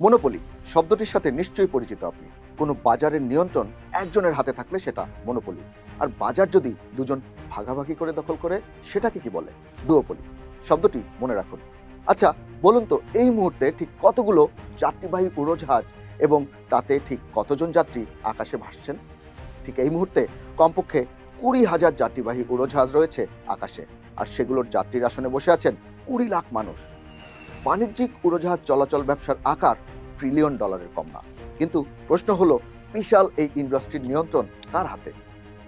Monopoly শব্দটির সাথে নিশ্চয়ই পরিচিত আপনি। কোনো বাজারের নিয়ন্ত্রণ একজনের হাতে থাকলে সেটা মনোপলি। আর বাজার যদি দুজন ভাগাভাগি করে দখল করে, সেটাকে কি বলে? ডুওপলি শব্দটি মনে রাখুন। আচ্ছা বলুন তো, এই মুহূর্তে ঠিক কতগুলো যাত্রীবাহী উড়োজাহাজ এবং তাতে ঠিক কতজন যাত্রী আকাশে ভাসছেন? ঠিক এই মুহূর্তে কমপক্ষে কুড়ি হাজার যাত্রীবাহী উড়োজাহাজ রয়েছে আকাশে। আর সেগুলোর যাত্রীর আসনে বসে আছেন কুড়ি লাখ মানুষ। বাণিজ্যিক উড়োজাহাজ চলাচল ব্যবসার আকার ট্রিলিয়ন ডলারের কম না। কিন্তু প্রশ্ন হলো, বিশাল এই ইন্ডাস্ট্রির নিয়ন্ত্রণ কার হাতে?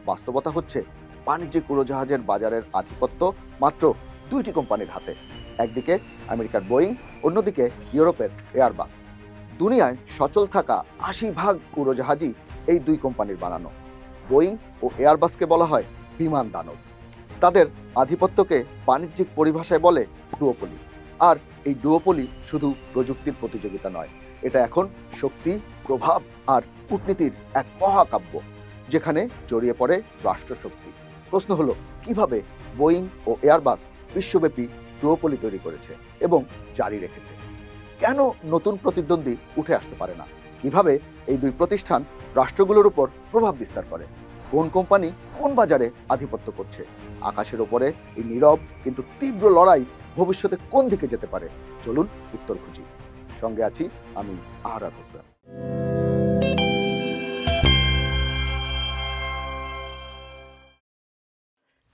বাস্তবতা হচ্ছে, বাণিজ্যিক উড়োজাহাজের বাজারের আধিপত্য মাত্র দুইটি কোম্পানির হাতে। একদিকে আমেরিকার বোয়িং, অন্যদিকে ইউরোপের এয়ারবাস। দুনিয়ায় সচল থাকা আশি ভাগ উড়োজাহাজই এই দুই কোম্পানির বানানো। বোয়িং ও এয়ারবাসকে বলা হয় বিমান দানব। তাদের আধিপত্যকে বাণিজ্যিক পরিভাষায় বলে ডুওপলি আর এই ডুওপলি শুধু প্রযুক্তির প্রতিযোগিতা নয়, এটা এখন শক্তি, প্রভাব আর কূটনীতির এক মহাকাব্য, যেখানে জড়িয়ে পড়ে রাষ্ট্রশক্তি। প্রশ্ন হলো, কীভাবে বোয়িং ও এয়ারবাস বিশ্বব্যাপী ডুওপলি তৈরি করেছে এবং জারি রেখেছে? কেন নতুন প্রতিদ্বন্দ্বী উঠে আসতে পারে না? কীভাবে এই দুই প্রতিষ্ঠান রাষ্ট্রগুলোর উপর প্রভাব বিস্তার করে? কোন কোম্পানি কোন বাজারে আধিপত্য করছে? আকাশের ওপরে এই নীরব কিন্তু তীব্র লড়াই ভবিষ্যতে কোন দিকে যেতে পারে? চলুন উত্তর খুঁজি। সঙ্গে আছি আমি আহরার হোসেন।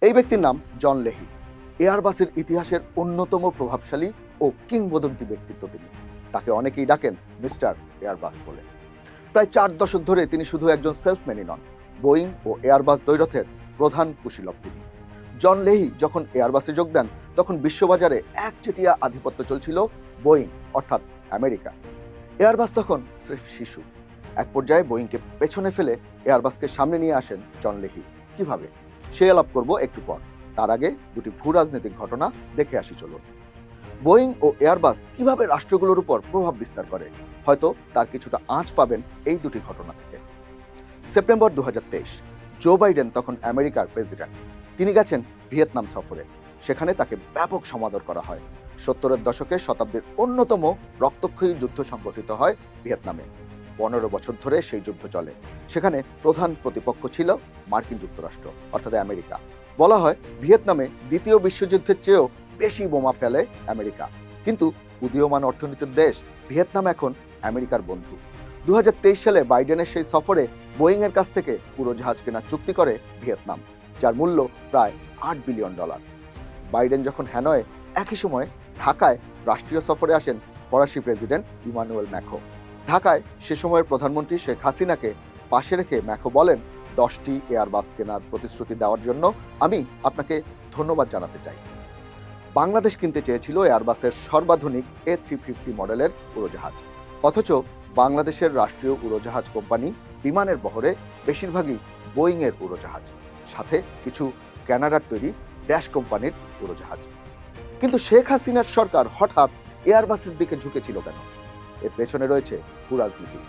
এই ব্যক্তির নাম জন লেহি। এয়ারবাসের ইতিহাসের অন্যতম প্রভাবশালী ও কিংবদন্তি ব্যক্তিত্ব তিনি। তাকে অনেকেই ডাকেন মিস্টার এয়ারবাস বলে। প্রায় চার দশক ধরে তিনি শুধু একজন সেলসম্যানই নন, বোয়িং ও এয়ারবাস দ্বৈরথের প্রধান কুশীলব তিনি। জন লেহি যখন এয়ারবাসে যোগ দেন তখন বিশ্ববাজারে একচেটিয়া আধিপত্য চলছিল বোয়িং, অর্থাৎ আমেরিকা। এয়ারবাস তখন স্রেফ শিশু। এক পর্যায়ে বোয়িংকে পেছনে ফেলে এয়ারবাসকে সামনে নিয়ে আসেন জন লেহি। কীভাবে? সে আলাপ করব একটু পর। তার আগে দুটি ভূ রাজনৈতিক ঘটনা দেখে আসি, চলুন। বোয়িং ও এয়ারবাস কীভাবে রাষ্ট্রগুলোর উপর প্রভাব বিস্তার করে? হয়তো তার কিছুটা আঁচ পাবেন এই দুটি ঘটনা থেকে। সেপ্টেম্বর দু হাজার তেইশ, জো বাইডেন তখন আমেরিকার প্রেসিডেন্ট। তিনি গেছেন ভিয়েতনাম সফরে। সেখানে তাকে ব্যাপক সমাদর করা হয়। সত্তরের দশকে শতাব্দীর অন্যতম রক্তক্ষয়ী যুদ্ধ সংগঠিত হয় ভিয়েতনামে। পনেরো বছর ধরে সেই যুদ্ধ চলে। সেখানে প্রধান প্রতিপক্ষ ছিল মার্কিন যুক্তরাষ্ট্র, অর্থাৎ আমেরিকা। বলা হয় ভিয়েতনামে দ্বিতীয় বিশ্বযুদ্ধের চেয়েও বেশি বোমা ফেলে আমেরিকা। কিন্তু উদীয়মান অর্থনীতির দেশ ভিয়েতনাম এখন আমেরিকার বন্ধু। দু হাজার তেইশ সালে বাইডেনের সেই সফরে বোয়িংয়ের কাছ থেকে পুরো জাহাজ কেনার চুক্তি করে ভিয়েতনাম, যার মূল্য প্রায় আট বিলিয়ন ডলার। বাইডেন যখন হ্যানয়ে একই সময় ঢাকায় রাষ্ট্রীয় সফরে আসেন ফরাসি প্রেসিডেন্ট ইমানুয়েল ম্যাখো। ঢাকায় সে সময়ের প্রধানমন্ত্রী শেখ হাসিনাকে পাশে রেখে ম্যাখো বলেন, দশটি এয়ারবাস কেনার প্রতিশ্রুতি দেওয়ার জন্য আমি আপনাকে ধন্যবাদ জানাতে চাই। বাংলাদেশ কিনতে চেয়েছিল এয়ারবাসের সর্বাধুনিক এ থ্রি ফিফটি মডেলের উড়োজাহাজ। অথচ বাংলাদেশের রাষ্ট্রীয় উড়োজাহাজ কোম্পানি বিমানের বহরে বেশিরভাগই বোয়িংয়ের উড়োজাহাজ। সাথে কিছু ক্যানাডার তৈরি ড্যাশ কোম্পানির উড়োজাহাজ কিন্তু শেখ হাসিনার সরকার হঠাৎ এয়ারবাসের দিকে ঝুঁকেছিল কেন? এর পেছনে রয়েছে ভূরাজনীতি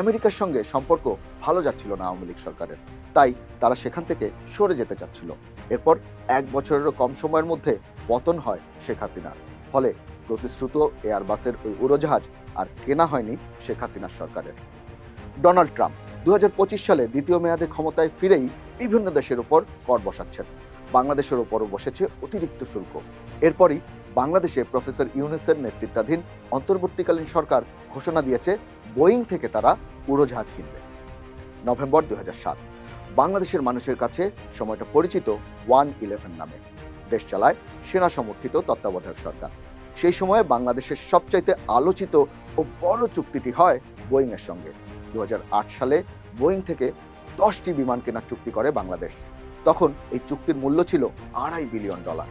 আমেরিকার সঙ্গে সম্পর্ক ভালো যাচ্ছিল না আওয়ামী লীগ সরকারের। তাই তারা সেখান থেকে সরে যেতে চাচ্ছিল। এরপর এক বছরেরও কম সময়ের মধ্যে পতন হয় শেখ হাসিনার। ফলে প্রতিশ্রুত এয়ারবাসের ওই উড়োজাহাজ আর কেনা হয়নি শেখ হাসিনার সরকারের। ডোনাল্ড ট্রাম্প দু হাজার পঁচিশ সালে দ্বিতীয় মেয়াদে ক্ষমতায় ফিরেই বিভিন্ন দেশের উপর কর বসাচ্ছেন। বাংলাদেশের ওপরও বসেছে অতিরিক্ত শুল্ক। এরপরই বাংলাদেশে প্রফেসর ইউনুসের নেতৃত্বাধীন অন্তর্বর্তীকালীন সরকার ঘোষণা দিয়েছে, বোয়িং থেকে তারা উড়োজাহাজ কিনবে। নভেম্বর দু হাজার সাত, বাংলাদেশের মানুষের কাছে সময়টা পরিচিত ওয়ান ইলেভেন নামে। দেশ চালায় সেনা সমর্থিত তত্ত্বাবধায়ক সরকার। সেই সময়ে বাংলাদেশের সবচাইতে আলোচিত ও বড় চুক্তিটি হয় বোয়িংয়ের সঙ্গে। দু হাজার আট সালে বোয়িং থেকে দশটি বিমান কেনার চুক্তি করে বাংলাদেশ। তখন এই চুক্তির মূল্য ছিল আড়াই বিলিয়ন ডলার।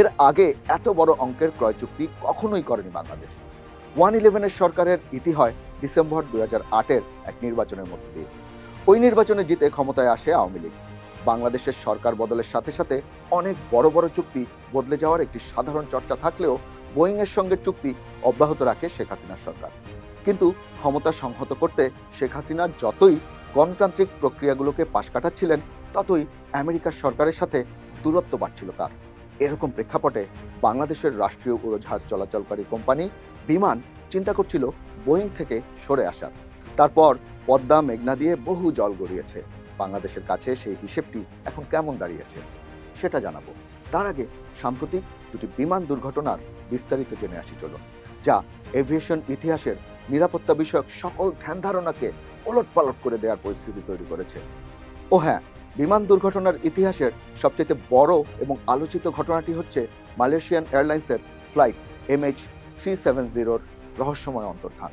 এর আগে এত বড় অঙ্কের ক্রয় চুক্তি কখনোই করেনি বাংলাদেশ। ওয়ান ইলেভেনের সরকারের ইতি হয় ডিসেম্বর দু হাজার আটের এক নির্বাচনের মধ্য দিয়ে। ওই নির্বাচনে জিতে ক্ষমতায় আসে আওয়ামী লীগ। বাংলাদেশের সরকার বদলের সাথে সাথে অনেক বড় বড় চুক্তি বদলে যাওয়ার একটি সাধারণ চর্চা থাকলেও বোয়িংয়ের সঙ্গে চুক্তি অব্যাহত রাখে শেখ হাসিনার সরকার। কিন্তু ক্ষমতা সংহত করতে শেখ হাসিনা যতই গণতান্ত্রিক প্রক্রিয়াগুলোকে পাশ কাটাচ্ছিলেন, ততই আমেরিকার সরকারের সাথে দূরত্ব বাড়ছিল তার। এরকম প্রেক্ষাপটে বাংলাদেশের রাষ্ট্রীয় উড়োজাহাজ চলাচলকারী কোম্পানি বিমান চিন্তা করছিল বোয়িং থেকে সরে আসার। তারপর পদ্মা মেঘনা দিয়ে বহু জল গড়িয়েছে। বাংলাদেশের কাছে সেই হিসেবটি এখন কেমন দাঁড়িয়েছে, সেটা জানাব। তার আগে সাম্প্রতিক দুটি বিমান দুর্ঘটনার বিস্তারিত জেনে আসি, চলুন, যা এভিয়েশন ইতিহাসের নিরাপত্তা বিষয়ক সকল ধ্যান ধারণাকে ওলট পালট করে দেওয়ার পরিস্থিতি তৈরি করেছে। ও হ্যাঁ বিমান দুর্ঘটনার ইতিহাসের সবচেয়ে বড় এবং আলোচিত ঘটনাটি হচ্ছে মালয়েশিয়ান এয়ারলাইন্সের ফ্লাইট এমএইচ থ্রি সেভেন জিরোর রহস্যময় অন্তর্ধান।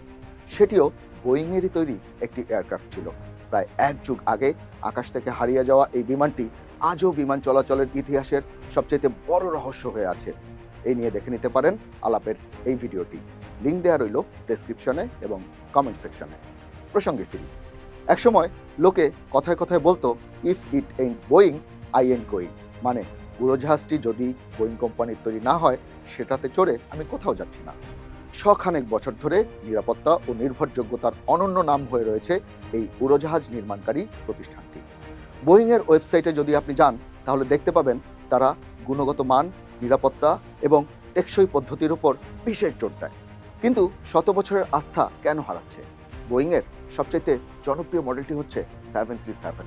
সেটিও বোয়িংয়েরই তৈরি একটি এয়ারক্রাফট ছিল। প্রায় এক যুগ আগে আকাশ থেকে হারিয়ে যাওয়া এই বিমানটি আজও বিমান চলাচলের ইতিহাসের সবচেয়ে বড় রহস্য হয়ে আছে। এই নিয়ে দেখে নিতে পারেন আলাপের এই ভিডিওটি। লিঙ্ক দেওয়া রইল ডেসক্রিপশনে এবং কমেন্ট সেকশনে। প্রসঙ্গে ফিরি। একসময় লোকে কথায় কথায় বলতো if it ain't Boeing I ain't going মানে উড়োজাহাজটি যদি বোয়িং কোম্পানির তৈরি না হয়, সেটাতে চড়ে আমি কোথাও যাচ্ছি না। শখানেক বছর ধরে নিরাপত্তা ও নির্ভরযোগ্যতার অনন্য নাম হয়ে রয়েছে এই উড়োজাহাজ নির্মাণকারী প্রতিষ্ঠানটি। বোয়িংয়ের ওয়েবসাইটে যদি আপনি যান, তাহলে দেখতে পাবেন তারা গুণগত মান, নিরাপত্তা এবং টেকসই পদ্ধতির উপর বিশেষ জোর দেয়। কিন্তু শত বছরের আস্থা কেন হারাচ্ছে? বোয়িংয়ের সবচাইতে জনপ্রিয় মডেলটি হচ্ছে সেভেন থ্রি সেভেন।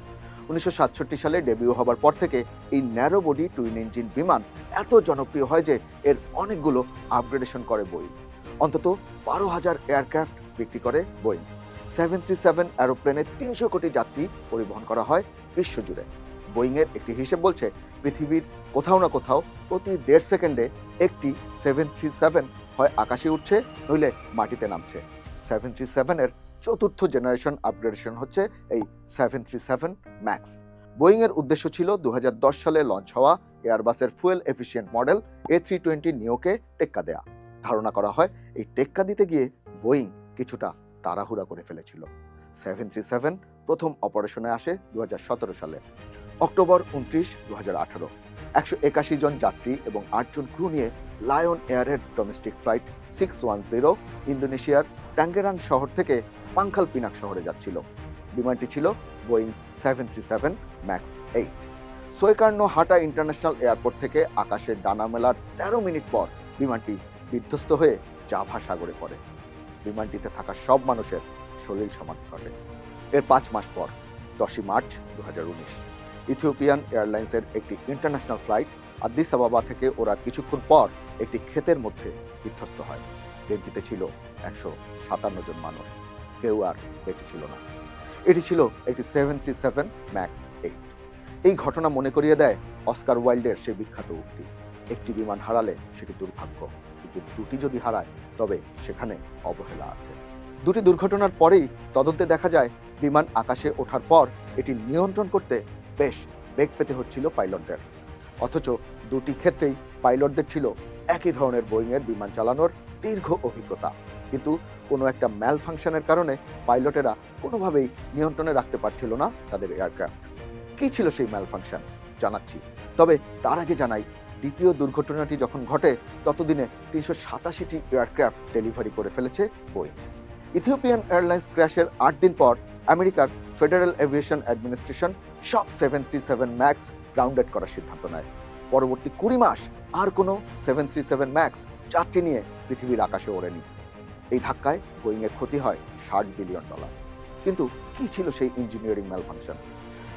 উনিশশো সাতষট্টি সালে ডেবিউ হবার পর থেকে এই ন্যারো বডি টুইন ইঞ্জিন বিমান এত জনপ্রিয় হয় যে এর অনেকগুলো আপগ্রেডেশন করে বোয়িং। অন্তত বারো হাজার এয়ারক্রাফট বিক্রি করে বোয়িং। সেভেন থ্রি সেভেন অ্যারোপ্লেনে তিনশো কোটি যাত্রী পরিবহন করা হয় বিশ্বজুড়ে। বোয়িংয়ের একটি হিসেব বলছে, পৃথিবীর কোথাও না কোথাও প্রতি দেড় সেকেন্ডে একটি সেভেন থ্রি সেভেন হয় আকাশে উঠছে, নইলে মাটিতে নামছে। সেভেন থ্রি সেভেনের চতুর্থ জেনারেশন আপগ্রেডেশন হচ্ছে এই সেভেন থ্রি সেভেন ম্যাক্স বোয়িংয়ের উদ্দেশ্য ছিল দু হাজার দশ সালে লঞ্চ হওয়া এয়ারবাসের fuel efficient model A three twenty নিওকে টেক্কা দেয়া। ধারণা করা হয় এই টেক্কা দিতে গিয়ে বোয়িং কিছুটা তাড়াহুড়া করে ফেলেছিল। সেভেন থ্রি সেভেন প্রথম অপারেশনে আসে দু হাজার সতেরো সালে। অক্টোবর উনত্রিশ দু আঠারো। একশো একাশি জন যাত্রী এবং আটজন ক্রু নিয়ে lion এয়ারের domestic flight six one zero ইন্দোনেশিয়ার ট্যাঙ্গেরাং শহর থেকে পাংখাল পিনাক শহরে যাচ্ছিল। বিমানটি ছিল Boeing seven three seven max eight. Soekarno Hatta international airport থেকে আকাশের ডানা মেলার তেরো মিনিট পর বিমানটি বিধ্বস্ত হয়ে জাভা সাগরে পড়ে। বিমানটিতে থাকা সব মানুষের সলিল সমাধি ঘটে। এর পাঁচ মাস পর, দশই মার্চ দু হাজার উনিশ, ইথিওপিয়ান এয়ারলাইন্সের একটি ইন্টারন্যাশনাল ফ্লাইট আদিস আবাবা থেকে ওরা কিছুক্ষণ পর একটি ক্ষেতের মধ্যে বিধ্বস্ত হয়। ট্রেনটিতে ছিল একশো সাতান্ন জন মানুষ। কেউ আর বেঁচে ছিল না। এটি ছিল একটি seven three seven max eight এই ঘটনা মনে করিয়ে দেয় অস্কার ওয়াইল্ডের সেই বিখ্যাত উক্তি। একটি বিমান হারালে সেটি দুর্ভাগ্য, কিন্তু দুটি যদি হারায়, তবে সেখানে অবহেলা আছে। দুটি দুর্ঘটনার পরেই তদন্তে দেখা যায়, বিমান আকাশে ওঠার পর এটি নিয়ন্ত্রণ করতে বেশ বেগ পেতে হচ্ছিল পাইলটদের। অথচ দুটি ক্ষেত্রেই পাইলটদের ছিল একই ধরনের বোয়িংয়ের বিমান চালানোর দীর্ঘ অভিজ্ঞতা। কিন্তু কোনো একটা ম্যাল ফাংশনের কারণে পাইলটেরা কোনোভাবেই নিয়ন্ত্রণে রাখতে পারছিল না তাদের এয়ারক্রাফট কী ছিল সেই ম্যাল ফাংশন জানাচ্ছি। তবে তার আগে জানাই, দ্বিতীয় দুর্ঘটনাটি যখন ঘটে, ততদিনে তিনশো সাতাশিটি এয়ারক্রাফট ডেলিভারি করে ফেলেছে বোয়িং ইথিওপিয়ান এয়ারলাইন্স ক্র্যাশের আট দিন পর আমেরিকার ফেডারেল এভিয়েশন অ্যাডমিনিস্ট্রেশন সব seven three seven max grounded করার সিদ্ধান্ত নেয়। পরবর্তী কুড়ি মাস আর কোনো সেভেন থ্রি সেভেন ম্যাক্স যাত্রী নিয়ে পৃথিবীর আকাশে ওড়েনি। এই ধাক্কায় বোয়িংয়ের ক্ষতি হয় ষাট বিলিয়ন ডলার। কিন্তু কি ছিল সেই engineering malfunction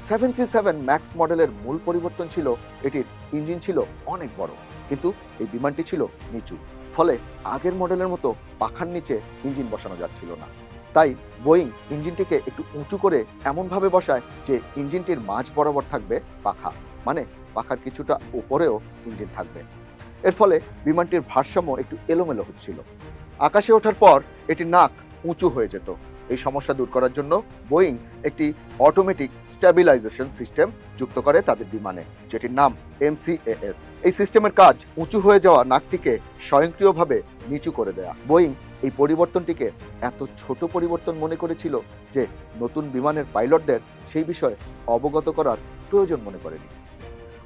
seven three seven max মডেলের মূল পরিবর্তন ছিল, এটির ইঞ্জিন ছিল অনেক বড়, কিন্তু এই বিমানটি ছিল নিচু। ফলে আগের মডেলের মতো পাখার নিচে ইঞ্জিন বসানো যাচ্ছিল না। তাই বোয়িং ইঞ্জিনটিকে একটু উঁচু করে এমনভাবে বসায় যে ইঞ্জিনটির মাঝ বরাবর থাকবে পাখা মানে পাখার কিছুটা উপরেও ইঞ্জিন থাকবে। এর ফলে বিমানটির ভারসাম্য একটু এলোমেলো হচ্ছিল। আকাশে ওঠার পর এটির নাক উঁচু হয়ে যেত। এই সমস্যা দূর করার জন্য বোয়িং একটি অটোমেটিক স্ট্যাবিলাইজেশন সিস্টেম যুক্ত করে তাদের বিমানে, যেটির নাম এমসিএএস এই সিস্টেমের কাজ উঁচু হয়ে যাওয়া নাকটিকে স্বয়ংক্রিয়ভাবে নিচু করে দেয়া। বোয়িং এই পরিবর্তনটিকে এত ছোট পরিবর্তন মনে করেছিল যে নতুন বিমানের পাইলটদের সেই বিষয়ে অবগত করার প্রয়োজন মনে করেনি।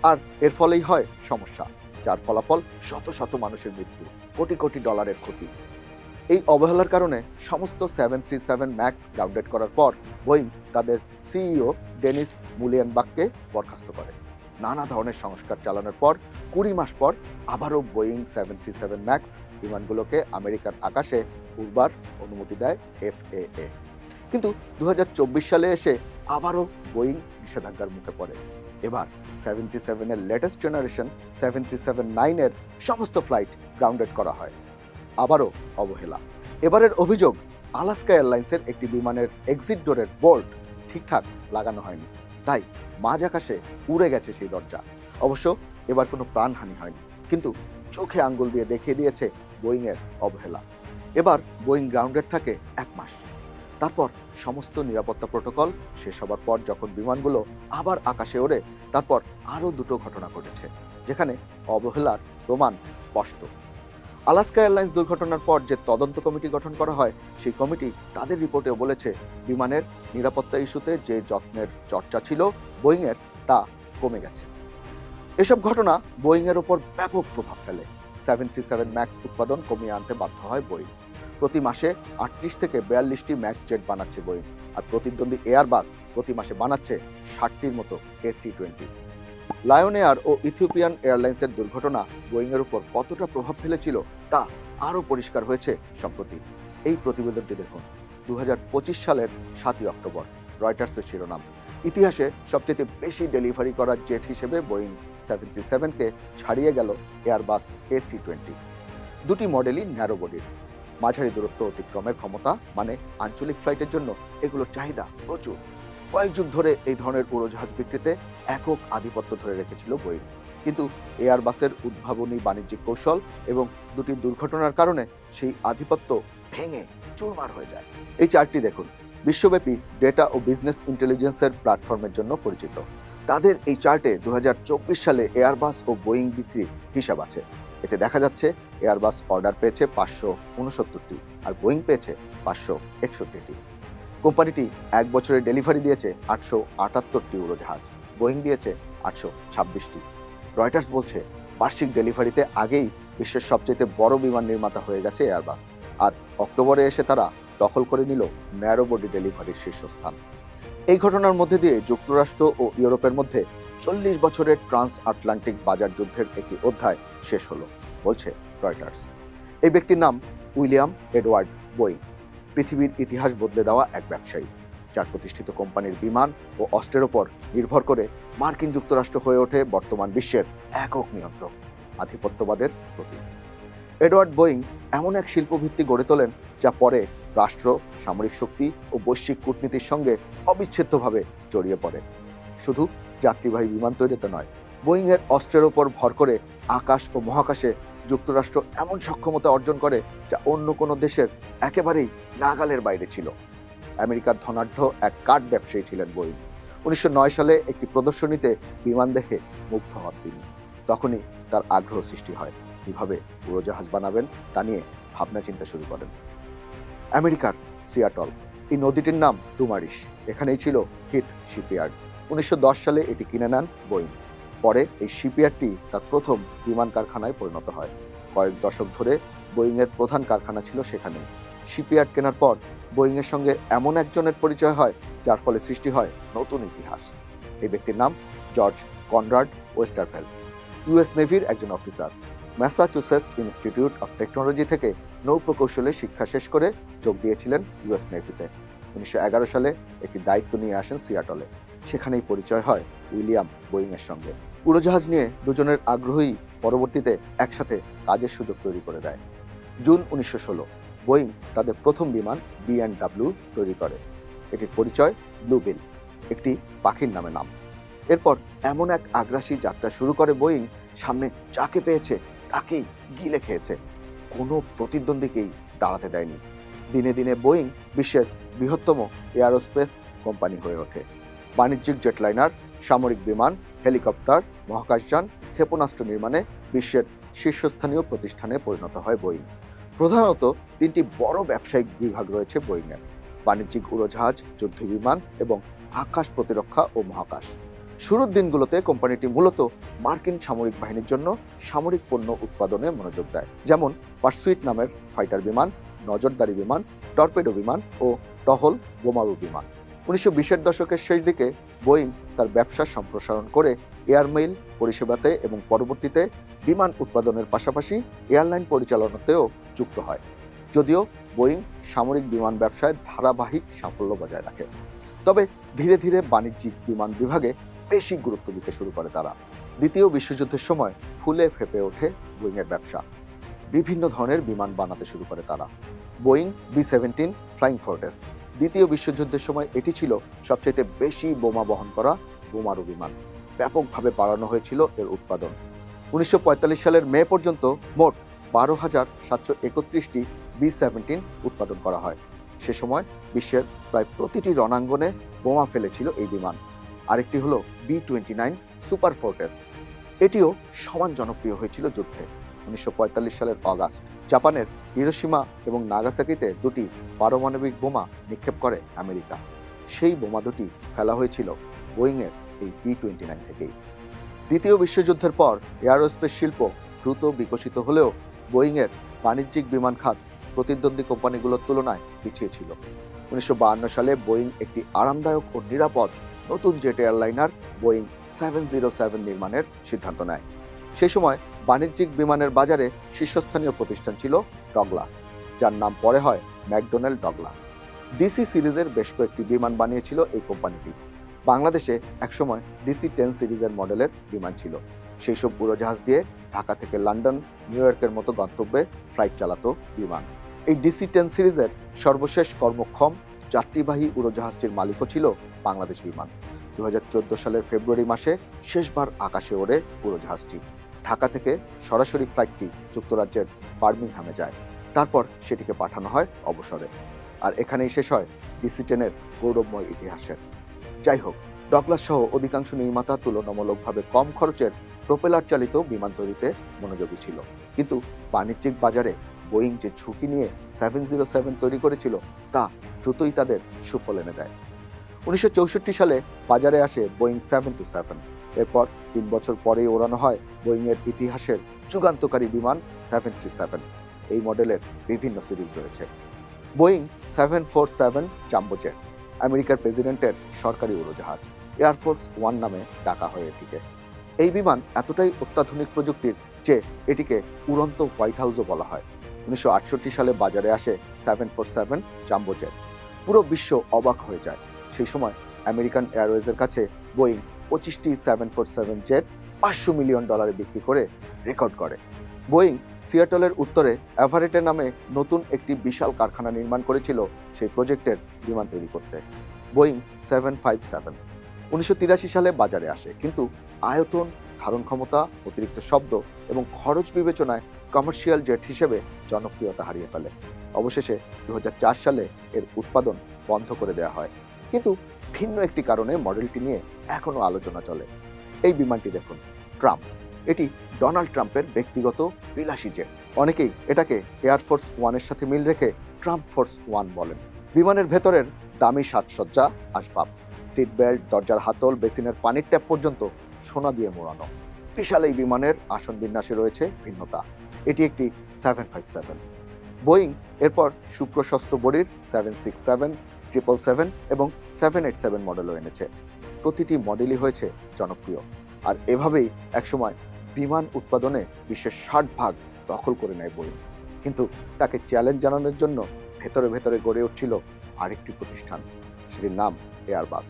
আর এর ফলেই হয় সমস্যা, যার ফলাফল শত শত মানুষের মৃত্যু, কোটি কোটি ডলারের ক্ষতি। এই অবহেলার কারণে সমস্ত seven three seven max grounded করার পর বোয়িং তাদের সিইও ডেনিস মুলিয়ানবাককে বরখাস্ত করে। নানা ধরনের সংস্কার চালানোর পর কুড়ি মাস পর আবারও Boeing seven three seven max বিমানগুলোকে আমেরিকার আকাশে উর্বার অনুমতি দেয় এফএএ কিন্তু দু হাজার চব্বিশ সালে এসে আবারও বোয়িং নিষেধাজ্ঞার মুখে পড়ে। এবার সেভেন্টি সেভেনের latest generation seven three seven নাইনের সমস্ত ফ্লাইট গ্রাউন্ডেড করা হয়। আবারও অবহেলা। এবারের অভিযোগ, আলাস্কা এয়ারলাইন্সের একটি বিমানের এক্সিট ডোরের বোল্ট ঠিকঠাক লাগানো হয়নি। তাই মাঝ আকাশে উড়ে গেছে সেই দরজা। অবশ্য এবার কোনো প্রাণহানি হয়নি। কিন্তু চোখে আঙ্গুল দিয়ে দেখিয়ে দিয়েছে বোয়িংয়ের অবহেলা। এবার বোয়িং গ্রাউন্ডেড থাকে এক মাস। তারপর সমস্ত নিরাপত্তা প্রোটোকল শেষ হবার পর যখন বিমানগুলো আবার আকাশে ওড়ে, তারপর আরও দুটো ঘটনা ঘটেছে, যেখানে অবহেলার প্রমাণ স্পষ্ট। আলাস্কা এয়ারলাইন্স দুর্ঘটনার পর যে তদন্ত কমিটি গঠন করা হয়, সেই কমিটি তাদের রিপোর্টেও বলেছে, বিমানের নিরাপত্তা ইস্যুতে যে যত্নের চর্চা ছিল বোয়িংয়ের, তা কমে গেছে। এসব ঘটনা বোয়িংয়ের ওপর ব্যাপক প্রভাব ফেলে। সেভেন থ্রি সেভেন ম্যাক্স উৎপাদন কমিয়ে আনতে বাধ্য হয় বোয়িং। প্রতি মাসে আটত্রিশ থেকে বিয়াল্লিশটি ম্যাক্স জেট বানাচ্ছে বোয়িং, আর প্রতিদ্বন্দ্বী এয়ারবাস প্রতি মাসে বানাচ্ছে ষাটটির মতো A three twenty Lion Air O Ethiopian এয়ারলাইন্সের দুর্ঘটনা বোয়িংয়ের উপর কতটা প্রভাব ফেলেছিল তা আরও পরিষ্কার হয়েছে সম্প্রতি। এই প্রতিবেদনটি দেখুন দু সালের সাতই অক্টোবর, রয়টার্সের শিরোনাম। ইতিহাসে সবচেয়ে বেশি ডেলিভারি করা জেট হিসেবে বোয়িং সেভেন থ্রি সেভেনকে ছাড়িয়ে গেল এয়ারবাস এ থ্রি টোয়েন্টি। দুটি মডেলই ন্যারো বডির মাঝারি দূরত্ব অতিক্রমের ক্ষমতা মানে আঞ্চলিক ফ্লাইটের জন্য এগুলোর চাহিদা প্রচুর। কয়েক যুগ ধরে এই ধরনের উড়োজাহাজ বিক্রিতে একক আধিপত্য ধরে রেখেছিল বোয়িং কিন্তু এয়ারবাসের উদ্ভাবনী বাণিজ্যিক কৌশল এবং দুটি দুর্ঘটনার কারণে সেই আধিপত্য ভেঙে চুরমার হয়ে যায়। এই চার্টটি দেখুন, বিশ্বব্যাপী ডেটা ও বিজনেস ইন্টেলিজেন্সের প্ল্যাটফর্মের জন্য পরিচিত। তাদের এই চার্টে দু হাজার চব্বিশ সালে এয়ারবাস ও বোয়িং বিক্রি হিসাব আছে। এতে দেখা যাচ্ছে এয়ারবাস অর্ডার পেয়েছে পাঁচশো উনসত্তরটি আর বোয়িং পেয়েছে পাঁচশো একষট্টিটি। কোম্পানিটি এক বছরে ডেলিভারি দিয়েছে আটশো আটাত্তরটি উড়োজাহাজ। বোয়িং দিয়েছে আটশো ছাব্বিশটি। রয়টার্স বলছে, বার্ষিক ডেলিভারিতে আগেই বিশ্বের সবচেয়ে বড় বিমান নির্মাতা হয়ে গেছে এয়ারবাস আর অক্টোবরে এসে তারা দখল করে নিল ন্যারো বডি ডেলিভারির শীর্ষস্থান। এই ঘটনার মধ্যে দিয়ে যুক্তরাষ্ট্র ও ইউরোপের মধ্যে চল্লিশ বছরের ট্রান্স আটলান্টিক বাজার যুদ্ধের একটি অধ্যায় শেষ হলো, বলছে রয়টার্স এই ব্যক্তির নাম উইলিয়াম এডওয়ার্ড বোয়িং। পৃথিবীর ইতিহাস বদলে দেওয়া এক ব্যবসায়ী। যার প্রতিষ্ঠিত কোম্পানির বিমান ও অস্ত্রের ওপর নির্ভর করে মার্কিন যুক্তরাষ্ট্র হয়ে ওঠে বর্তমান বিশ্বের একক নিয়ন্ত্রক, আধিপত্যবাদের প্রতীক। এডওয়ার্ড বোয়িং এমন এক শিল্পভিত্তি গড়ে তোলেন যা পরে রাষ্ট্র, সামরিক শক্তি ও বৈশ্বিক কূটনীতির সঙ্গে অবিচ্ছেদ্যভাবে জড়িয়ে পড়ে। শুধু যাত্রীবাহী বিমান তৈরিতে নয়, বোয়িংয়ের অস্ত্রের ওপর ভর করে আকাশ ও মহাকাশে যুক্তরাষ্ট্র এমন সক্ষমতা অর্জন করে যা অন্য কোনো দেশের একেবারেই নাগালের বাইরে ছিল। আমেরিকার ধনাঢ্য এক কাঠ ব্যবসায়ী ছিলেন বোয়িং। উনিশশো নয় সালে একটি প্রদর্শনীতে বিমান দেখে মুগ্ধ হন তিনি। তখনই তার আগ্রহ সৃষ্টি হয়, কীভাবে উড়োজাহাজ বানাবেন তা নিয়ে ভাবনা চিন্তা শুরু করেন। আমেরিকার সিয়াটল, এই নদীটির নাম ডুমারিশ, এখানেই ছিল হিথ শিপইয়ার্ড। উনিশশো সালে এটি কিনে নেন বোয়িং। পরে এই শিপইয়ার্ডটি তার প্রথম বিমান কারখানায় পরিণত হয়। কয়েক দশক ধরে বোয়িংয়ের প্রধান কারখানা ছিল সেখানে শিপইয়ার্ড কেনার পর বোয়িংয়ের সঙ্গে এমন একজনের পরিচয় হয়, যার ফলে সৃষ্টি হয় নতুন ইতিহাস। এই ব্যক্তির নাম জর্জ কনরাড ওয়েস্টারফেল ইউএস নেভির একজন officer. Massachusetts Institute of Technology থেকে নৌপ্রকৌশলে শিক্ষা শেষ করে যোগ দিয়েছিলেন ইউএস নেভিতে। উনিশশো এগারো সালে একটি দায়িত্ব নিয়ে আসেন সিয়াটলে। সেখানেই পরিচয় হয় উইলিয়াম বোয়িংয়ের সঙ্গে। উড়োজাহাজ নিয়ে দুজনের আগ্রহী পরবর্তীতে একসাথে কাজের সুযোগ তৈরি করে দেয়। জুন উনিশশো ষোলো। বোয়িং তাদের প্রথম বিমান বিএনডাব্লিউ তৈরি করে। এটির পরিচয় ব্লুবিল, একটি পাখির নামে নাম। এরপর এমন এক আগ্রাসী যাত্রা শুরু করে বোয়িং সামনে যাকে পেয়েছে তাকেই গিলে খেয়েছে। কোনো প্রতিদ্বন্দ্বীকেই দাঁড়াতে দেয়নি। দিনে দিনে বোয়িং বিশ্বের বৃহত্তম এয়ারোস্পেস কোম্পানি হয়ে ওঠে। বাণিজ্যিক জেটলাইনার, সামরিক বিমান, হেলিকপ্টার, মহাকাশযান, ক্ষেপণাস্ত্র নির্মাণে বিশ্বের শীর্ষস্থানীয় প্রতিষ্ঠানে পরিণত হয় বোয়িং প্রধানত তিনটি বড় ব্যবসায়িক বিভাগ রয়েছে বোয়িংয়ের। বাণিজ্যিক উড়োজাহাজ যুদ্ধ বিমান এবং আকাশ প্রতিরক্ষা ও মহাকাশ। শুরুর দিনগুলোতে কোম্পানিটি মূলত মার্কিন সামরিক বাহিনীর জন্য সামরিক পণ্য উৎপাদনে মনোযোগ দেয়, যেমন পার্সুইট নামের ফাইটার বিমান, নজরদারি বিমান, টর্পেডো বিমান ও টহল বোমারু বিমান। উনিশশো বিশের দশকের শেষ দিকে বোয়িং তার ব্যবসা সম্প্রসারণ করে এয়ারমেইল পরিষেবাতে এবং পরবর্তীতে বিমান উৎপাদনের পাশাপাশি এয়ারলাইন পরিচালনাতেও যুক্ত হয়, যদিও বোয়িং সামরিক বিমান ব্যবসায় ধারাবাহিক সাফল্য বজায় রাখে। তবে ধীরে ধীরে বাণিজ্যিক বিমান বিভাগে বেশি গুরুত্ব দিতে শুরু করে তারা। দ্বিতীয় বিশ্বযুদ্ধের সময় ফুলে ফেপে ওঠে বোয়িংয়ের ব্যবসা। বিভিন্ন ধরনের বিমান বানাতে শুরু করে তারা। Boeing B seventeen flying fortress দ্বিতীয় বিশ্বযুদ্ধের সময় এটি ছিল সবচেয়ে বেশি বোমা বহন করা বোমারু বিমান। ব্যাপকভাবে বাড়ানো হয়েছিল এর উৎপাদন। উনিশশো পঁয়তাল্লিশ সালের মে পর্যন্ত মোট বারো হাজার সাতশো একত্রিশটি বি সেভেন্টিন উৎপাদন করা হয়। সে সময় বিশ্বের প্রায় প্রতিটি রণাঙ্গনে বোমা ফেলেছিল এই বিমান। আরেকটি হলো B twenty nine super fortress. এটিও সমান জনপ্রিয় হয়েছিল যুদ্ধে। উনিশশো পঁয়তাল্লিশ সালের অগাস্ট জাপানের হিরোসীমা এবং নাগাসাকিতে দুটি পারমাণবিক বোমা নিক্ষেপ করে আমেরিকা। সেই বোমা দুটি ফেলা হয়েছিল বোয়িংয়ের এই বি টোয়েন্টি নাইন থেকেই। দ্বিতীয় বিশ্বযুদ্ধের পর এয়ারোস্পেস শিল্প দ্রুত বিকশিত হলেও বোয়িংয়ের বাণিজ্যিক বিমান খাত প্রতিদ্বন্দ্বী কোম্পানিগুলোর তুলনায় পিছিয়ে ছিল। উনিশশো বায়ান্ন সালে বোয়িং একটি আরামদায়ক ও নিরাপদ নতুন jet airliner Boeing seven zero seven নির্মাণের সিদ্ধান্ত নেয়। সেই সময় বাণিজ্যিক বিমানের বাজারে শীর্ষস্থানীয় প্রতিষ্ঠান ছিল ডগলাস, যার নাম পরে হয় ম্যাকডোনাল্ড ডগলাস। ডিসি সিরিজের বেশ কয়েকটি বিমান বানিয়েছিল এই কোম্পানিটি। বাংলাদেশে একসময় ডিসি টেন সিরিজের মডেলের বিমান ছিল। সেই সব উড়োজাহাজ দিয়ে ঢাকা থেকে লন্ডন, নিউ ইয়র্কের মতো গন্তব্যে ফ্লাইট চালাতো বিমান। এই ডিসি টেন সিরিজের সর্বশেষ কর্মক্ষম যাত্রীবাহী উড়োজাহাজটির মালিকও ছিল বাংলাদেশ বিমান। দু হাজার চোদ্দ সালের ফেব্রুয়ারি মাসে শেষবার আকাশে ওড়ে উড়োজাহাজটি। ঢাকা থেকে সরাসরি ফ্লাইটটি যুক্তরাজ্যের বার্মিংহামে যায়। তারপর সেটিকে পাঠানো হয় অবসরে। আর এখানেই শেষ হয় ডিসি টেনের গৌরবময় ইতিহাসের। যাই হোক, ডগলাস সহ অধিকাংশ নির্মাতা তুলনামূলকভাবে কম খরচের প্রোপেলার চালিত বিমান তৈরিতে মনোযোগী ছিল। কিন্তু বাণিজ্যিক বাজারে বোয়িং যে ঝুঁকি নিয়ে সেভেন জিরো সেভেন তৈরি করেছিল, তা দ্রুতই তাদের সুফল এনে দেয়। উনিশশো চৌষট্টি সালে বাজারে আসে বোয়িং সেভেন টু সেভেন। এরপর তিন বছর পরেই ওড়ানো হয় বোয়িংয়ের ইতিহাসের যুগান্তকারী বিমান সেভেন থ্রি সেভেন। এই মডেলের বিভিন্ন সিরিজ রয়েছে। Boeing seven four seven jumbo jet, আমেরিকার প্রেসিডেন্টের সরকারি উড়োজাহাজ এয়ারফোর্স ওয়ান নামে ডাকা হয় এটিকে। এই বিমান এতটাই অত্যাধুনিক প্রযুক্তির যে এটিকে উড়ন্ত হোয়াইট হাউসও বলা হয়। উনিশশো আটষট্টি সালে বাজারে আসে সেভেন ফোর সেভেন জাম্বোজেট। পুরো বিশ্ব অবাক হয়ে যায়। সেই সময় আমেরিকান এয়ারওয়েজের কাছে বোয়িং পঁচিশটি সেভেন ফোর সেভেন জেট পাঁচশো মিলিয়ন ডলারে বিক্রি করে রেকর্ড করে। বোয়িং সিয়াটলের উত্তরে অ্যাভারেটে নামে নতুন একটি বিশাল কারখানা নির্মাণ করেছিল সেই প্রজেক্টের বিমান তৈরি করতে। বোয়িং সেভেন ফাইভ সেভেন উনিশশো তিরাশি সালে বাজারে আসে, কিন্তু আয়তন, ধারণ ক্ষমতা, অতিরিক্ত শব্দ এবং খরচ বিবেচনায় কমার্শিয়াল জেট হিসেবে জনপ্রিয়তা হারিয়ে ফেলে। অবশেষে দু হাজার চার সালে এর উৎপাদন বন্ধ করে দেওয়া হয়। কিন্তু ভিন্ন একটি কারণে মডেলটি নিয়ে এখনও আলোচনা চলে। এই বিমানটি দেখুন, ট্রাম্প। এটি ডোনাল্ড ট্রাম্পের ব্যক্তিগত বিলাসী জেট। অনেকেই এটাকে এয়ারফোর্স ওয়ানের সাথে মিল রেখে ট্রাম্প ফোর্স ওয়ান বলেন। বিমানের ভেতরের দামি সাজসজ্জা, আসবাব, সিট বেল্ট, দরজার হাতল, বেসিনের পানির ট্যাপ পর্যন্ত সোনা দিয়ে মোড়ানো। বিশাল এই বিমানের আসন বিন্যাসে রয়েছে ভিন্নতা। এটি একটি সেভেন ফাইভ সেভেন। বোয়িং, এরপর সুপ্রশস্ত বডির seven six seven triple seven এবং সেভেন এইট সেভেন মডেলও এনেছে। প্রতিটি মডেলই হয়েছে জনপ্রিয়। আর এভাবেই একসময় বিমান উৎপাদনে বিশ্বের ষাট ভাগ দখল করে নেয় বোয়িং কিন্তু তাকে চ্যালেঞ্জ জানানোর জন্য ভেতরে ভেতরে গড়ে উঠছিল আরেকটি প্রতিষ্ঠান, সেটির নাম এয়ারবাস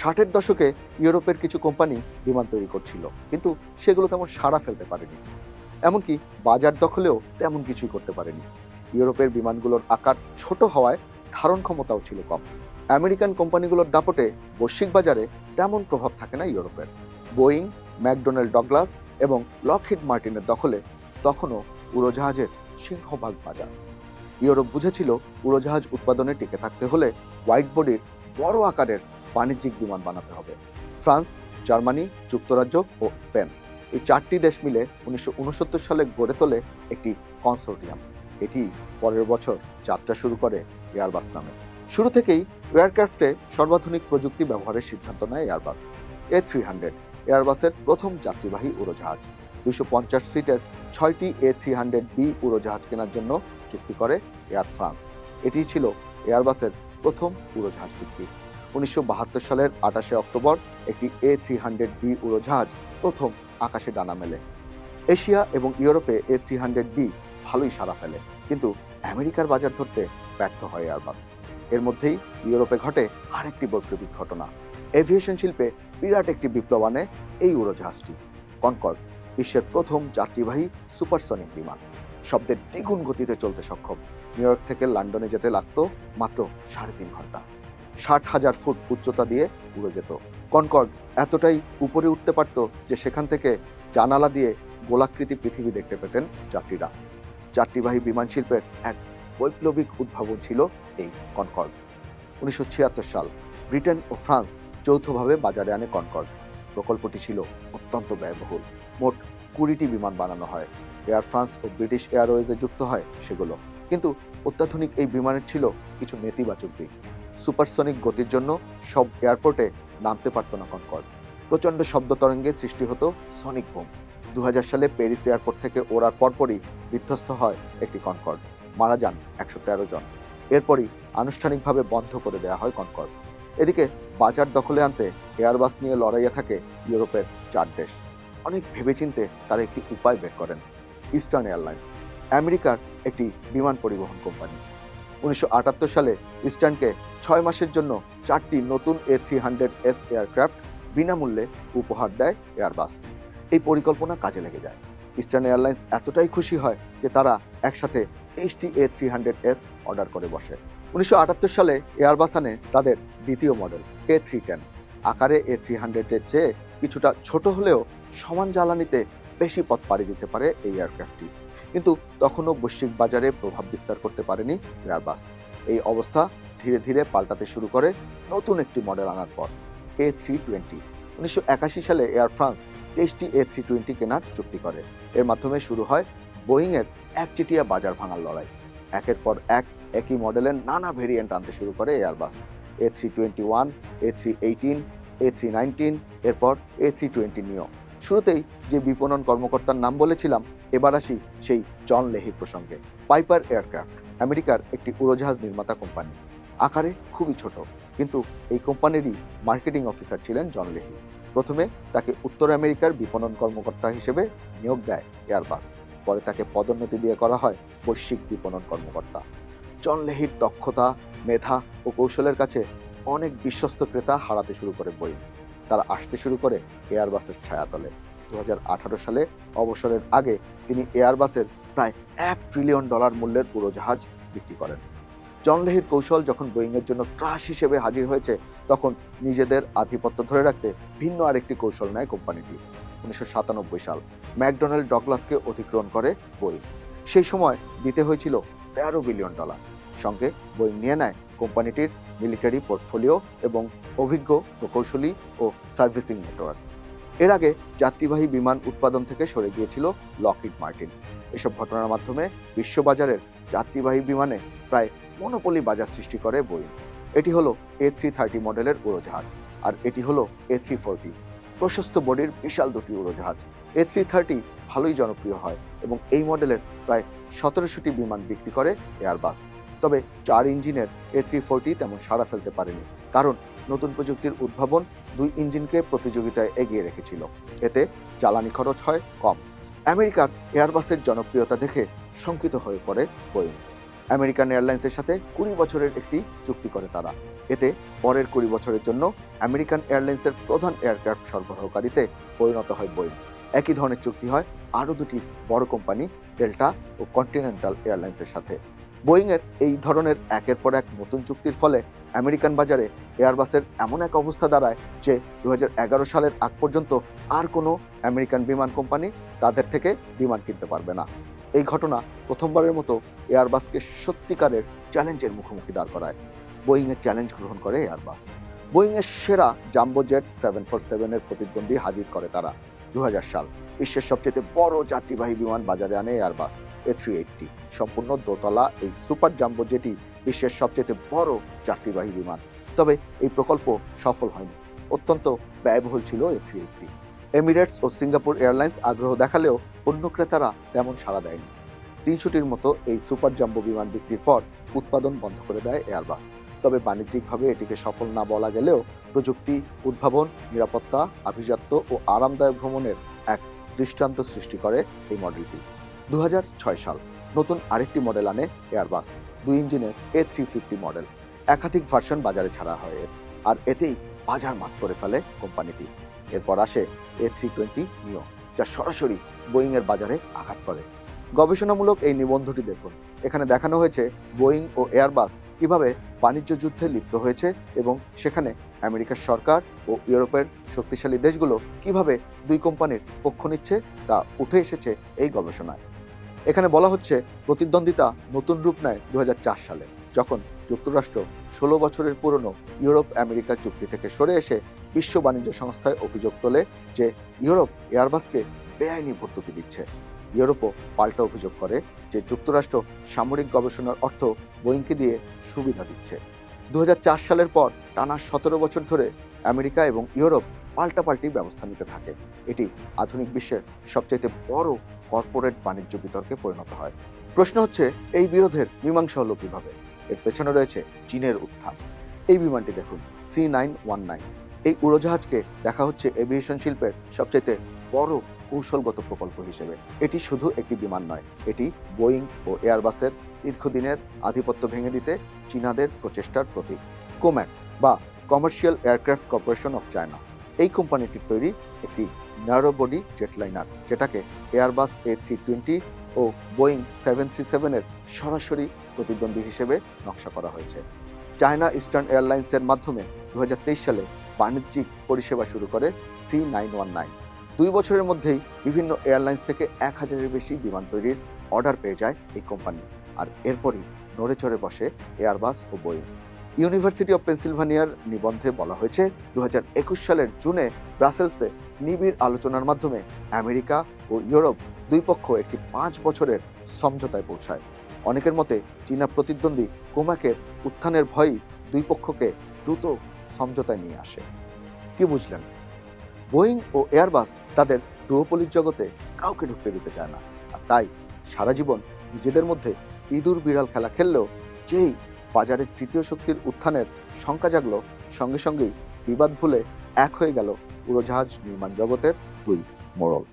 ষাটের দশকে ইউরোপের কিছু কোম্পানি বিমান তৈরি করছিল, কিন্তু সেগুলো তেমন সাড়া ফেলতে পারেনি। এমনকি বাজার দখলেও তেমন কিছুই করতে পারেনি। ইউরোপের বিমানগুলোর আকার ছোট হওয়ায় ধারণ ক্ষমতাও ছিল কম। আমেরিকান কোম্পানিগুলোর দাপটে বৈশ্বিক বাজারে তেমন প্রভাব থাকে না ইউরোপের। বোয়িং, ম্যাকডোনাল্ড ডগলাস এবং লকহিড মার্টিনের দখলে তখনও উড়োজাহাজের সিংহভাগ বাজার। ইউরোপ বুঝেছিল উড়োজাহাজ উৎপাদনে টিকে থাকতে হলে হোয়াইট বডির বড় আকারের বাণিজ্যিক বিমান বানাতে হবে। ফ্রান্স, জার্মানি, যুক্তরাজ্য ও স্পেন এই চারটি দেশ মিলে উনিশশো উনসত্তর সালে গড়ে তোলে একটি কনসোর্টিয়াম। এটি পরের বছর যাত্রা শুরু করে এয়ারবাস নামে। শুরু থেকেই এয়ারক্রাফটে সর্বাধুনিক প্রযুক্তি ব্যবহারের সিদ্ধান্ত নেয় এয়ারবাস এ থ্রি হান্ড্রেড এয়ারবাসের প্রথম যাত্রীবাহী উড়োজাহাজ। দুশো পঞ্চাশ সিটের ছয়টি এ থ্রি হান্ড্রেড বি উড়োজাহাজ কেনার জন্য চুক্তি করে এয়ার ফ্রান্স এটি ছিল এয়ারবাসের প্রথম উড়োজাহাজ বিক্রি উনিশশো বাহাত্তর সালের আটাশে অক্টোবর একটি এ থ্রি হান্ড্রেড বি উড়োজাহাজ প্রথম আকাশে ডানা মেলে। এশিয়া এবং ইউরোপে এ থ্রি হান্ড্রেড বি ভালোই সাড়া ফেলে। কিন্তু আমেরিকার বাজার ধরতে ব্যর্থ হয় এয়ারবাস এর মধ্যেই ইউরোপে ঘটে আরেকটি বৈপ্লবিক ঘটনা। এভিয়েশন শিল্পে বিরাট একটি বিপ্লব আনে এই উড়োজাহাজটি, কনকর্ড, বিশ্বের প্রথম যাত্রীবাহী সুপারসনিক বিমান। শব্দের দ্বিগুণ গতিতে চলতে সক্ষম। নিউ ইয়র্ক থেকে লন্ডনে যেতে লাগতো মাত্র সাড়ে তিন ঘণ্টা। ষাট হাজার ফুট উচ্চতা দিয়ে উড়ে যেত। কনকর্ড এতটাই উপরে উঠতে পারত যে সেখান থেকে জানালা দিয়ে গোলাকৃতি পৃথিবী দেখতে পেতেন যাত্রীরা। যাত্রীবাহী বিমান শিল্পের এক বৈপ্লবিক উদ্ভাবন ছিল এই কনকর্ড। উনিশশো ছিয়াত্তর সাল ব্রিটেন ও ফ্রান্স যৌথভাবে বাজারে আনে কনকর্ড। প্রকল্পটি ছিল অত্যন্ত ব্যয়বহুল। মোট কুড়িটি বিমান বানানো হয়। এয়ার ফ্রান্স ও ব্রিটিশ এয়ারওয়েজে যুক্ত হয় সেগুলো। কিন্তু অত্যাধুনিক এই বিমানের ছিল কিছু নেতিবাচক দিক। সুপারসনিক গতির জন্য সব এয়ারপোর্টে নামতে পারত না কনকর্ড। প্রচণ্ড শব্দ তরঙ্গে সৃষ্টি হতো সনিক বোম। দু হাজার সালে প্যারিস এয়ারপোর্ট থেকে ওড়ার পরপরই বিধ্বস্ত হয় একটি কনকর্ড। মারা যান একশো তেরো জন। এরপরই আনুষ্ঠানিকভাবে বন্ধ করে দেওয়া হয় কনকর্ড। এদিকে বাজার দখলে আনতে এয়ারবাস নিয়ে লড়াইয়ে থাকে ইউরোপের চার দেশ। অনেক ভেবেচিন্তে তারা একটি উপায় বের করেন ইস্টার্ন এয়ারলাইন্স আমেরিকার একটি বিমান পরিবহন কোম্পানি। উনিশশো আটাত্তর সালে ইস্টার্নকে ছয় মাসের জন্য চারটি নতুন A three hundred S aircraft বিনামূল্যে উপহার দেয় এয়ারবাস এই পরিকল্পনা কাজে লেগে যায়। ইস্টার্ন এয়ারলাইন্স এতটাই খুশি হয় যে তারা একসাথে তেইশটি A three hundred S order করে বসে। উনিশশো আটাত্তর সালে এয়ারবাস আনে তাদের দ্বিতীয় মডেল এ থ্রি টেন আকারে এ থ্রি হান্ড্রেডের চেয়ে কিছুটা ছোট হলেও সমান জ্বালানিতে বেশি পথ পাড়ি দিতে পারে এই এয়ারক্রাফটটি কিন্তু তখনও বৈশ্বিক বাজারে প্রভাব বিস্তার করতে পারেনি এয়ারবাস এই অবস্থা ধীরে ধীরে পাল্টাতে শুরু করে নতুন একটি মডেল আনার পর এ থ্রি টোয়েন্টি উনিশশো একাশি সালে এয়ার ফ্রান্স তেইশটি এ থ্রি টোয়েন্টি কেনার চুক্তি করে। এর মাধ্যমে শুরু হয় বোয়িংয়ের একচেটিয়া বাজার ভাঙার লড়াই। একের পর এক একই মডেলের নানা ভেরিয়েন্ট আনতে শুরু করে Airbus. A three twenty one A three eighteen A three nineteen এরপর এ থ্রি টোয়েন্টি নিও। শুরুতেই যে বিপণন কর্মকর্তার নাম বলেছিলাম, এবার আসি সেই জন লেহি প্রসঙ্গে। পাইপার এয়ারক্রাফট, আমেরিকার একটি উড়োজাহাজ নির্মাতা কোম্পানি। আকারে খুবই ছোট, কিন্তু এই কোম্পানিরই মার্কেটিং অফিসার ছিলেন জন লেহি। প্রথমে তাকে উত্তর আমেরিকার বিপণন কর্মকর্তা হিসেবে নিয়োগ দেয় এয়ারবাস। পরে তাকে পদোন্নতি দিয়ে করা হয় বৈশ্বিক বিপণন কর্মকর্তা। জন লেহির দক্ষতা, মেধা ও কৌশলের কাছে অনেক বিশ্বস্ত ক্রেতা হারাতে শুরু করে বই। তারা আসতে শুরু করে এয়ারবাসের ছায়াতলে। দুহাজার আঠারো সালে অবসরের আগে তিনি এয়ারবাসের প্রায় এক ট্রিলিয়ন ডলার মূল্যের উড়োজাহাজ বিক্রি করেন। জন লেহির কৌশল যখন বোয়িংয়ের জন্য ত্রাস হিসেবে হাজির হয়েছে, তখন নিজেদের আধিপত্য ধরে রাখতে ভিন্ন আরেকটি কৌশল নেয় কোম্পানিটি। উনিশশো সাতানব্বই সাল। ম্যাকডোনাল্ড ডগলাসকে অতিক্রম করে বোয়িং সেই সময় দিতে হয়েছিল তেরো বিলিয়ন ডলার। সঙ্গে বোয়িং নিয়ে নেয় কোম্পানিটির মিলিটারি পোর্টফোলিও এবং অভিজ্ঞ প্রকৌশলী ও সার্ভিসিং নেটওয়ার্ক। এর আগে যাত্রীবাহী বিমান উৎপাদন থেকে সরে গিয়েছিল লকহিড মার্টিন। এসব ঘটনার মাধ্যমে বিশ্ববাজারের যাত্রীবাহী বিমানে প্রায় মনোপলি বাজার সৃষ্টি করে বোয়িং এটি হলো এ থ্রি থার্টি মডেলের উড়োজাহাজ, আর এটি হলো এ থ্রি ফোরটি। প্রশস্ত বডির বিশাল দুটি উড়োজাহাজ। এ থ্রি থার্টি ভালোই জনপ্রিয় হয় এবং এই মডেলের প্রায় সতেরোশোটি বিমান বিক্রি করে এয়ারবাস তবে চার ইঞ্জিনের এ থ্রি ফোরটি তেমন সাড়া ফেলতে পারেনি, কারণ নতুন প্রযুক্তির উদ্ভাবন দুই ইঞ্জিনকে প্রতিযোগিতায় এগিয়ে রেখেছিল। এতে জ্বালানি খরচ হয় কম। আমেরিকার এয়ারবাসের জনপ্রিয়তা দেখে শঙ্কিত হয়ে পড়ে বোয়িং আমেরিকান এয়ারলাইন্সের সাথে কুড়ি বছরের একটি চুক্তি করে তারা। এতে পরের কুড়ি বছরের জন্য আমেরিকান এয়ারলাইন্সের প্রধান এয়ারক্রাফট সরবরাহকারীতে পরিণত হয় বোয়িং। একই ধরনের চুক্তি হয় আরও দুটি বড় কোম্পানি, ডেল্টা ও কন্টিনেন্টাল এয়ারলাইন্সের সাথে। বোয়িংয়ের এই ধরনের একের পর এক নতুন চুক্তির ফলে আমেরিকান বাজারে এয়ারবাসের এমন এক অবস্থা দাঁড়ায় যে দু হাজার এগারো সালের আগ পর্যন্ত আর কোনো আমেরিকান বিমান কোম্পানি তাদের থেকে বিমান কিনতে পারবে না। এই ঘটনা প্রথমবারের মতো এয়ারবাসকে সত্যিকারের চ্যালেঞ্জের মুখোমুখি দাঁড় করায়। বোয়িংয়ের চ্যালেঞ্জ গ্রহণ করে এয়ারবাস বোয়িংয়ের সেরা জাম্বো জেট সেভেন ফোর সেভেনের প্রতিদ্বন্দ্বী হাজির করে তারা দু হাজার সাল। বিশ্বের সবচেয়ে বড় যাত্রীবাহী বিমান বাজারে আনে এয়ারবাস এ থ্রি এইটটি সম্পূর্ণ দোতলা এই সুপার জাম্বো জেটি বিশ্বের সবচেয়ে বড় যাত্রীবাহী বিমান। তবে এই প্রকল্প সফল হয়নি। অত্যন্ত ব্যয়বহুল ছিল এ থ্রি এইটটি এমিরেটস ও সিঙ্গাপুর এয়ারলাইন্স আগ্রহ দেখালেও অন্য ক্রেতারা তেমন সাড়া দেয়নি। তিনশোটির মতো এই সুপার জাম্বো বিমান বিক্রির পর উৎপাদন বন্ধ করে দেয় এয়ারবাস তবে বাণিজ্যিকভাবে এটিকে সফল না বলা গেলেও প্রযুক্তি, উদ্ভাবন, নিরাপত্তা, আভিজাত্য ও আরামদায়ক ভ্রমণের এক দৃষ্টান্ত সৃষ্টি করে এই মডেলটি। দুহাজার ছয় সাল, নতুন আরেকটি মডেল আনে এয়ারবাস দুই ইঞ্জিনের এ থ্রি ফিফটি মডেল। একাধিক ভার্সন বাজারে ছাড়া হয় এর, আর এতেই বাজার মাত করে ফেলে কোম্পানিটি। এরপর আসে এ থ্রি টোয়েন্টি নিও যা সরাসরি বোয়িংয়ের বাজারে আঘাত করে। গবেষণামূলক এই নিবন্ধটি দেখুন। এখানে দেখানো হয়েছে বোয়িং ও এয়ারবাস কীভাবে বাণিজ্য যুদ্ধে লিপ্ত হয়েছে এবং সেখানে আমেরিকার সরকার ও ইউরোপের শক্তিশালী দেশগুলো কীভাবে দুই কোম্পানির পক্ষ নিচ্ছে তা উঠে এসেছে এই গবেষণায়। এখানে বলা হচ্ছে প্রতিদ্বন্দ্বিতা নতুন রূপ নেয় দু হাজার চার সালে, যখন যুক্তরাষ্ট্র ষোলো বছরের পুরনো ইউরোপ আমেরিকা চুক্তি থেকে সরে এসে বিশ্ব বাণিজ্য সংস্থায় অভিযোগ তোলে যে ইউরোপ এয়ারবাসকে বেআইনি ভর্তুকি দিচ্ছে। ইউরোপও পাল্টা অভিযোগ করে যে যুক্তরাষ্ট্র সামরিক গবেষণার অর্থ বোয়িংকে দিয়ে সুবিধা দিচ্ছে। দু হাজার চার সালের পর টানা সতেরো বছর ধরে আমেরিকা এবং ইউরোপ পাল্টাপাল্টি ব্যবস্থা নিতে থাকে। এটি আধুনিক বিশ্বের সবচাইতে বড় কর্পোরেট বাণিজ্য বিতর্কে পরিণত হয়। প্রশ্ন হচ্ছে, এই বিরোধের মীমাংসা হলো কীভাবে? এর পেছনে রয়েছে চীনের উত্থান। এই বিমানটি দেখুন, সি নাইন ওয়ান নাইন। এই উড়োজাহাজকে দেখা হচ্ছে এভিয়েশন শিল্পের সবচাইতে বড় কৌশলগত প্রকল্প হিসেবে। এটি শুধু একটি বিমান নয়, এটি বোয়িং ও এয়ারবাসের দীর্ঘদিনের আধিপত্য ভেঙে দিতে চীনাদের প্রচেষ্টার প্রতীক। কোম্যাক বা Commercial Aircraft Corporation of China. এই কোম্পানিটির তৈরি একটি ন্যারো বডি জেটলাইনার, যেটাকে এয়ারবাস এ থ্রি টোয়েন্টি ও বোয়িং সেভেন থ্রি সেভেনের সরাসরি প্রতিদ্বন্দ্বী হিসেবে নকশা করা হয়েছে। চায়না ইস্টার্ন এয়ারলাইন্সের মাধ্যমে দু হাজার তেইশ সালে বাণিজ্যিক পরিষেবা শুরু করে সি নাইন ওয়ান নাইন দুই বছরের মধ্যেই বিভিন্ন এয়ারলাইন্স থেকে এক হাজারের বেশি বিমান তৈরির অর্ডার পেয়ে যায় এই কোম্পানি। আর এরপরই নড়ে চড়ে বসে এয়ারবাস ও বোয়িং। ইউনিভার্সিটি অফ পেনসিলভানিয়ার নিবন্ধে বলা হয়েছে দু হাজার একুশ সালের জুনে ব্রাসেলসে নিবিড় আলোচনার মাধ্যমে আমেরিকা ও ইউরোপ দুই পক্ষ একটি পাঁচ বছরের সমঝোতায় পৌঁছায়। অনেকের মতে চীনা প্রতিদ্বন্দ্বী কোমাকের উত্থানের ভয়ই দুই পক্ষকে দ্রুত সমঝোতায় নিয়ে আসে। কি বুঝলেন? বোয়িং ও এয়ারবাস তাদের ডুয়োপলির জগতে কাউকে ঢুকতে দিতে চায় না। আর তাই সারা জীবন নিজেদের মধ্যে ইঁদুর বিড়াল খেলা খেললেও যেই বাজারের তৃতীয় শক্তির উত্থানের শঙ্কা জাগল, সঙ্গে সঙ্গেই বিবাদ ভুলে এক হয়ে গেল উড়োজাহাজ নির্মাণ জগতের দুই মোড়ল।